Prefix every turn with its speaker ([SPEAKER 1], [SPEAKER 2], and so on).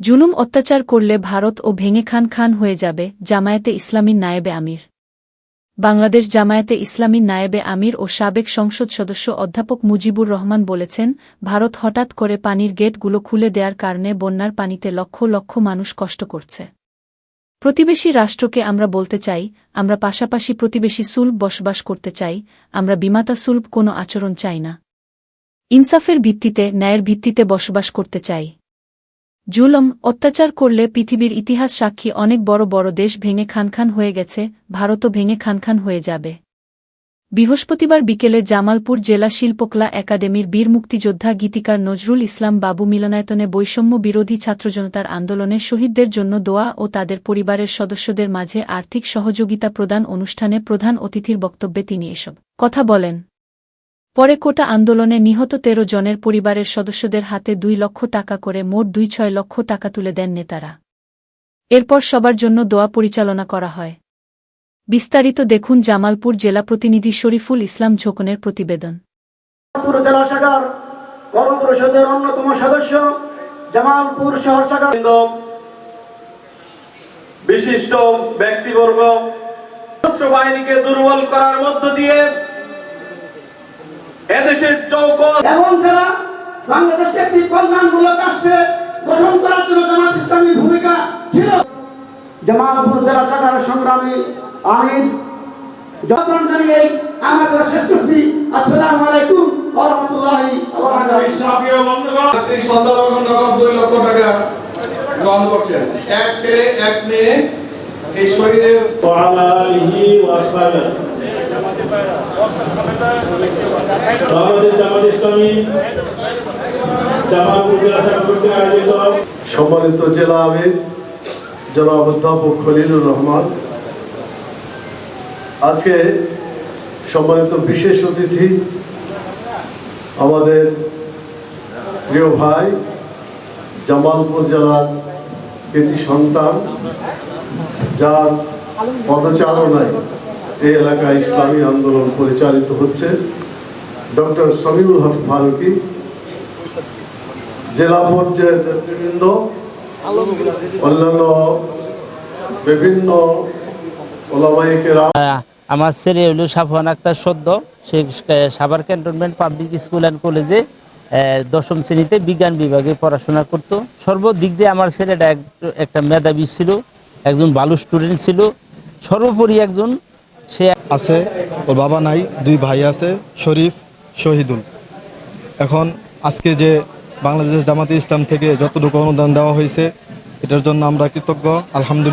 [SPEAKER 1] জুলুম অত্যাচার করলে ভারত ও ভেঙে খান খান হয়ে যাবে জামায়াতে ইসলামীর নায়েবে আমির। বাংলাদেশ জামায়াতে ইসলামীর নায়েবে আমির ও সাবেক সংসদ সদস্য অধ্যাপক মুজিবুর রহমান বলেছেন, ভারত হঠাৎ করে পানির গেটগুলো খুলে দেওয়ার কারণে বন্যার পানিতে লক্ষ লক্ষ মানুষ কষ্ট করছে। প্রতিবেশী রাষ্ট্রকে আমরা বলতে চাই, আমরা পাশাপাশি প্রতিবেশী সুলভ বসবাস করতে চাই, আমরা বিমাতা সুলভ কোনো আচরণ চাই না। ইনসাফের ভিত্তিতে, ন্যায়ের ভিত্তিতে বসবাস করতে চাই। জুলম, অত্যাচার করলে পৃথিবীর ইতিহাস সাক্ষী অনেক বড় বড় দেশ ভেঙে খানখান হয়ে গেছে, ভারতও ভেঙে খানখান হয়ে যাবে। বৃহস্পতিবার বিকেলে জামালপুর জেলা শিল্পকলা একাডেমির বীর মুক্তিযোদ্ধা গীতিকার নজরুল ইসলাম বাবু মিলনায়তনে বৈষম্য বিরোধী ছাত্রজনতার আন্দোলনে শহীদদের জন্য দোয়া ও তাদের পরিবারের সদস্যদের মাঝে আর্থিক সহযোগিতা প্রদান অনুষ্ঠানে প্রধান অতিথির বক্তব্যে তিনি এসব কথা বলেন। পরে কোটা আন্দোলনে নিহত তেরো জনের পরিবারের সদস্যদের হাতে দুই লক্ষ টাকা করে মোট দুই ছয় লক্ষ টাকা তুলে দেন নেতারা। এরপর সবার জন্য দোয়া পরিচালনা করা হয়। বিস্তারিত দেখুন জামালপুর জেলা প্রতিনিধি শরীফুল ইসলাম ঝোকনের প্রতিবেদন।
[SPEAKER 2] বিশিষ্ট ব্যক্তিবর্গ বাহিনীকে দুর্বল করার মধ্য দিয়ে এদেশের চৌকস
[SPEAKER 3] এবং যারা বাংলাদেশকে একটি কল্যাণমূলক রাষ্ট্রে গঠন করার জন্য জামাত ইসলামী ভূমিকা ছিল। জামালপুর জেলা শাখার সংগ্রামী আমির যখন জানিয়ে আমার শেষ করছি। আসসালামু আলাইকুম
[SPEAKER 4] দুই লক্ষ টাকা গ্রহণ করছেন। এক ছেলে এক মেয়ে এই
[SPEAKER 5] বাংলাদেশ জামাত ইসলামী
[SPEAKER 6] সম্মানিত জেলা আমির জনাব অধ্যাপক খলিলুর রহমান। আজকে সম্মানিত বিশেষ অতিথি আমাদের প্রিয় ভাই, জামালপুর জেলার একটি সন্তান, যার পদচারণায় এই এলাকায় ইসলামী আন্দোলন পরিচালিত হচ্ছে। ডক্টর সমীউল হক ফারুকি, জেলা পর্যায়ের নেতৃবৃন্দ, অন্যান্য বিভিন্ন
[SPEAKER 7] আমার ছেলে হলো সাফওয়ান আক্তার সদ্য। সে Savar cantonment public school and কলেজে দশম শ্রেণীতে বিজ্ঞান বিভাগে পড়াশোনা করত। সর্বদিক দিয়ে আমার ছেলেটা এক- একটা মেধাবী ছিল, একজন ভালো স্টুডেন্ট ছিল। সর্বোপরি একজন সে
[SPEAKER 8] আছে, ওর বাবা নাই, দুই ভাই আছে, শরীফ, শহীদুল। এখন আজকে যে বাংলাদেশ জামাতে ইসলাম থেকে যতটুকু অনুদান দেওয়া হয়েছে, এটার জন্য আমরা কৃতজ্ঞ, আলহামদুলিল্লাহ।